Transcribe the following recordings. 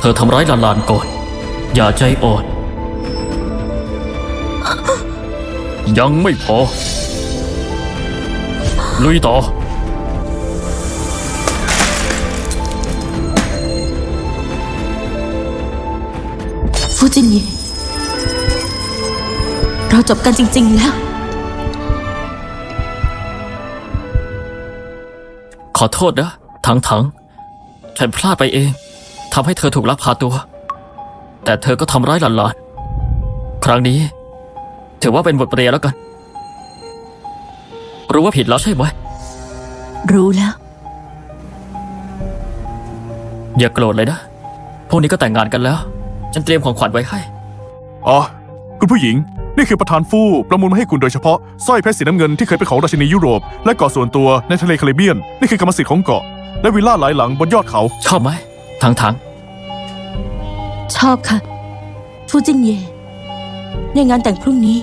เธอทำร้ายหลานๆก่อน อย่าใจอ่อน ยังไม่พอ ลุยต่อ ฟูจินเย่เราจบกันจริง ๆ แล้ว ขอโทษนะถังถังๆ ฉันพลาดไปเอง ทำให้เธอถูกลักพาตัว แต่เธอก็ทำร้ายหลานๆ ครั้งนี้ ถือว่าเป็นบทเรียนแล้วกัน รู้ว่าผิดแล้วใช่ไหม รู้แล้ว อย่าโกรธเลยนะ พวกนี้ก็แต่งงานกันแล้ว ฉันเตรียมของขวัญไว้ให้ อ๋อ คุณผู้หญิง นี่คือประธานฟู่ประมูลมาให้คุณโดยเฉพาะสร้อยเพชรสีน้ำเงินที่เคยเป็นของราชินียุโรป และเกาะส่วนตัวในทะเลแคริบเบียน นี่คือกรรมสิทธิ์ของเกาะ และวิลล่าหลายหลังบนยอดเขา ชอบไหม ถังถังชอบค่ะ ฟูจินเย่ในงานแต่งพรุ่งนี้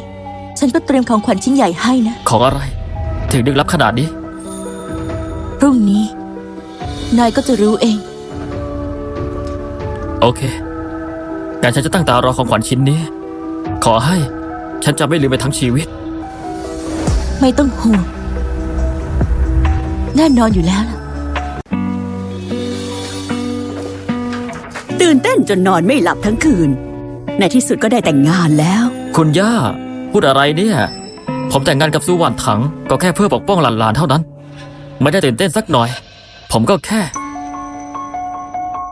ฉันก็เตรียมของขวัญชิ้นใหญ่ให้นะๆของอะไร ถึงดึกลับขนาดนี้ พรุ่งนี้ นายก็จะรู้เอง โอเคงั้นฉันจะตั้งตารอของขวัญชิ้นนี้ ขอให้ ฉันจะไม่ลืมไปทั้งชีวิต ไม่ต้องห่วงแน่นอนอยู่แล้วล่ะ ตื่นเต้นจนนอนไม่หลับทั้งคืน ในที่สุดก็ได้แต่งงานแล้ว คุณย่า พูดอะไรเนี่ย ผมแต่งงานกับซูหวานถัง ก็แค่เพื่อปกป้องหลานๆเท่านั้น ไม่ได้ตื่นเต้นสักหน่อย ผมก็แค่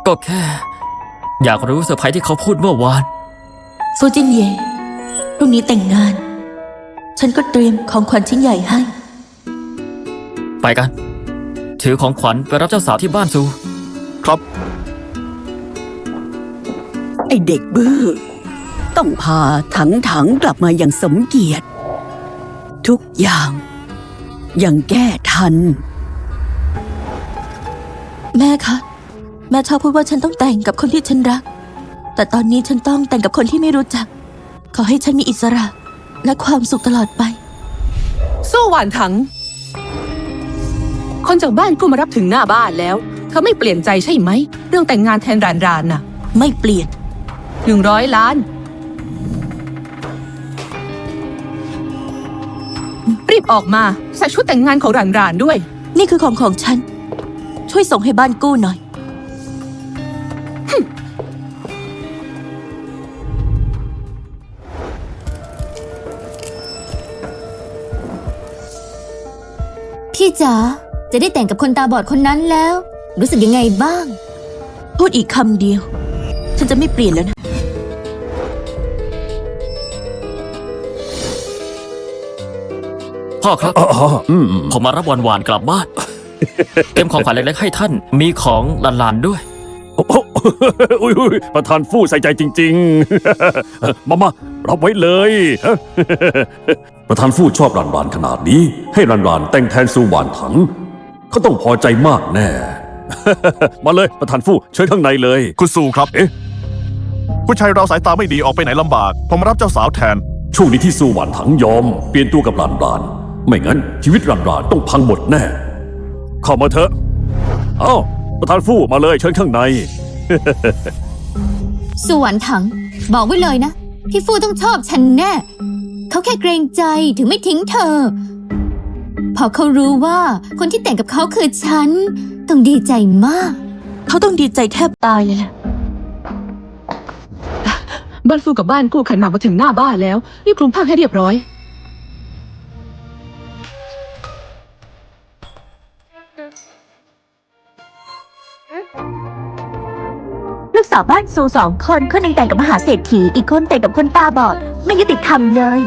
ก็แค่ อยากรู้เซอร์ไพรส์ที่เขาพูดเมื่อวานฟูจินเย่พรุ่งนี้แต่งงาน ฉันก็เตรียมของขวัญชิ้นใหญ่ให้ ไปกัน ถือของขวัญไปรับเจ้าสาวที่บ้านซู ครับ ไอเด็กบื้อ ต้องพาถังถังๆกลับมาอย่างสมเกียรติ ทุกอย่างยังแก้ทัน แม่คะ แม่ชอบพูดว่าฉันต้องแต่งกับคนที่ฉันรัก แต่ตอนนี้ฉันต้องแต่งกับคนที่ไม่รู้จัก ขอให้ฉันมีอิสระและความสุขตลอดไป สู้หวานถัง คนจากบ้านกูมารับถึงหน้าบ้านแล้ว เธอไม่เปลี่ยนใจใช่ไหม เรื่องแต่งงานแทนรานรานน่ะ ไม่เปลี่ยน หนึ่งร้อยล้าน รีบออกมา ใส่ชุดแต่งงานของรานรานด้วย นี่คือของของฉัน ช่วยส่งให้บ้านกู้หน่อย พี่จ๋าจะได้แต่งกับคนตาบอดคนนั้นแล้ว รู้สึกยังไงบ้าง พูดอีกคำเดียว ฉันจะไม่เปลี่ยนแล้วนะ พ่อครับผมมารับหวานหวานๆกลับบ้าน เตรียมของขวัญเล็กๆให้ท่าน มีของหลานๆด้วย โอ้โหอุ้ยอุ้ยประธานฟู่ใส่ใจจริง ๆ มามารับไว้เลย ประธานฟู่ชอบรันรานขนาดนี้ ให้รันรานแต่งแทนซูหวานถัง เขาต้องพอใจมากแน่ มาเลยประธานฟู่เชิญข้างในเลย คุณซูครับ เอ๊ะ ผู้ชายเราสายตาไม่ดีออกไปไหนลำบาก ผมมารับเจ้าสาวแทน ช่วงนี้ที่ซูหวานถังยอม เปลี่ยนตัวกับรันราน ไม่งั้นชีวิตรันรานต้องพังหมดแน่ เข้ามาเถอะ เอ้า ประธานฟู่มาเลยเชิญข้างในสวนถัง บอกไว้เลยนะ พี่ฟูต้องชอบฉันแน่ เขาแค่เกรงใจถึงไม่ทิ้งเธอ พอเขารู้ว่าคนที่แต่งกับเขาคือฉัน ต้องดีใจมาก เขาต้องดีใจแทบตายเลยล่ะบ้านฟูกับบ้านกู้ขันหมากมาถึงหน้าบ้านแล้วรีบคลุมผ้าให้เรียบร้อย ลูกสาวบ้านซูสองคนคนหนึ่งแต่งกับมหาเศรษฐีอีกคนแต่งกับคนตาบอด ไม่ยุติธรรมเลย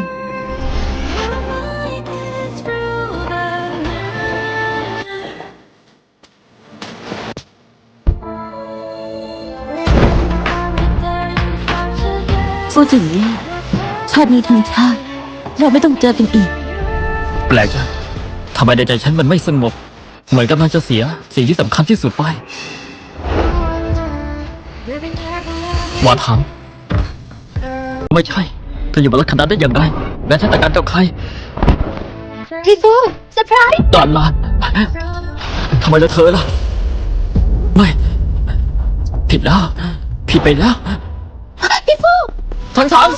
ฟูจินเย่ชาตินี้ทั้งชาติเราไม่ต้องเจอกันอีก แปลกจังทำไมในใจฉันมันไม่สงบ เหมือนกำลังจะเสียสิ่งที่สำคัญที่สุดไป หวานถังไม่ใช่ เธออยู่บนรถคันนั้นได้อย่างไรแม้ฉันแต่งงานกับใครพี่ฟูเซอร์ไพรส์ตอนลานทำไมละเธอล่ะ ไม่ ผิดแล้ว ผิดไปแล้ว พี่ฟูทั้งทั้ง